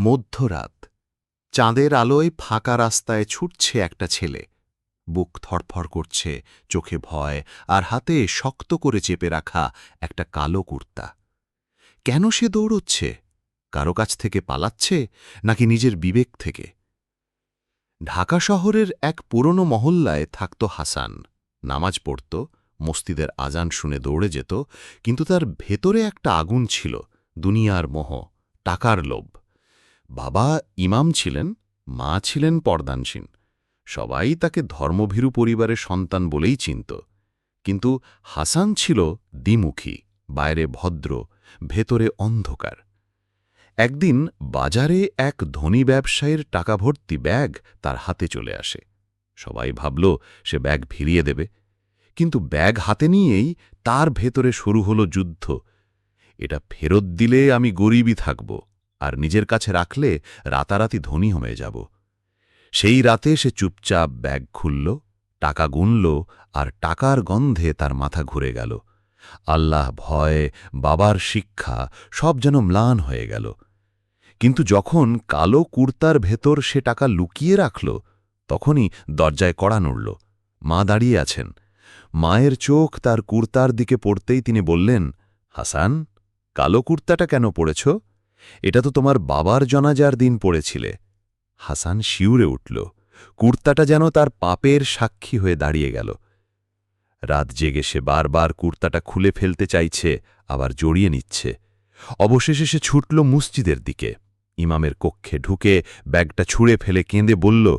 মধ্যরাত, চাঁদের আলোয় ফাঁকা রাস্তায় ছুটছে একটা ছেলে। বুক থরফর করছে, চোখে ভয়, আর হাতে শক্ত করে চেপে রাখা একটা কালো কুর্তা। কেন সে দৌড়চ্ছে? কারও কাছ থেকে পালাচ্ছে, নাকি নিজের বিবেক থেকে? ঢাকা শহরের এক পুরনো মহল্লায় থাকত হাসান। নামাজ পড়ত মস্তিদের আজান শুনে দৌড়ে যেত, কিন্তু তার ভেতরে একটা আগুন ছিল, দুনিয়ার মোহ, টাকার লোভ। বাবা ইমাম ছিলেন, মা ছিলেন পর্দানসীন। সবাই তাকে ধর্মভীরু পরিবারের সন্তান বলেই চিনত। কিন্তু হাসান ছিল দ্বিমুখী, বাইরে ভদ্র, ভেতরে অন্ধকার। একদিন বাজারে এক ধনী ব্যবসায়ীর টাকা ভর্তি ব্যাগ তার হাতে চলে আসে। সবাই ভাবল, সে ব্যাগ ফিরিয়ে দেবে। কিন্তু ব্যাগ হাতে নিয়েই তার ভেতরে শুরু হলো যুদ্ধ। এটা ফেরত দিলে আমি গরিবই থাকব। আর নিজের কাছে রাখলে রাতারাতি ধনী হয়ে যাব। সেই রাতে সে চুপচাপ ব্যাগ খুলল, টাকা গুনল আর টাকার গন্ধে তার মাথা ঘুরে গেল। আল্লাহ ভয়, বাবার শিক্ষা সব যেন ম্লান হয়ে গেল। কিন্তু যখন কালো কুর্তার ভেতর সে টাকা লুকিয়ে রাখল, তখনই দরজায় কড়া নড়ল। মা দাঁড়িয়ে আছেন। মায়ের চোখ তার কুর্তার দিকে পড়তেই তিনি বললেন, হাসান, কালো কুর্তাটা কেন পড়েছ? এটা তো তোমার বাবার জনাজার দিন পড়েছিলে। হাসান শিউরে উঠল। কুর্তাটা যেন তার পাপের সাক্ষী হয়ে দাঁড়িয়ে গেল। রাত জেগে সে বারবার কুর্তাটা খুলে ফেলতে চাইছে, আবার জড়িয়ে নিচ্ছে। অবশেষে সে ছুটল মসজিদের দিকে। ইমামের কক্ষে ঢুকে ব্যাগটা ছুঁড়ে ফেলে কেঁদে বলল,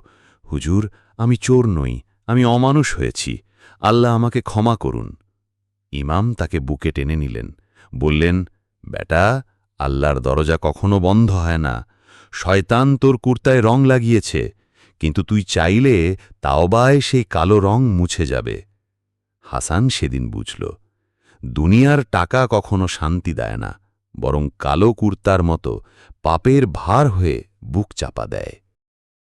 হুজুর, আমি চোর নই, আমি অমানুষ হয়েছি। আল্লাহ আমাকে ক্ষমা করুন। ইমাম তাকে বুকে টেনে নিলেন। বললেন, বেটা আল্লাহর দরজা কখনো বন্ধ হয় না। শয়তান তোর কুর্তায় রং লাগিয়েছে, কিন্তু তুই চাইলে তাওবায় সেই কালো রং মুছে যাবে। হাসান সেদিন বুঝল, দুনিয়ার টাকা কখনো শান্তি দেয় না, বরং কালো কুর্তার মতো পাপের ভার হয়ে বুক চাপা দেয়।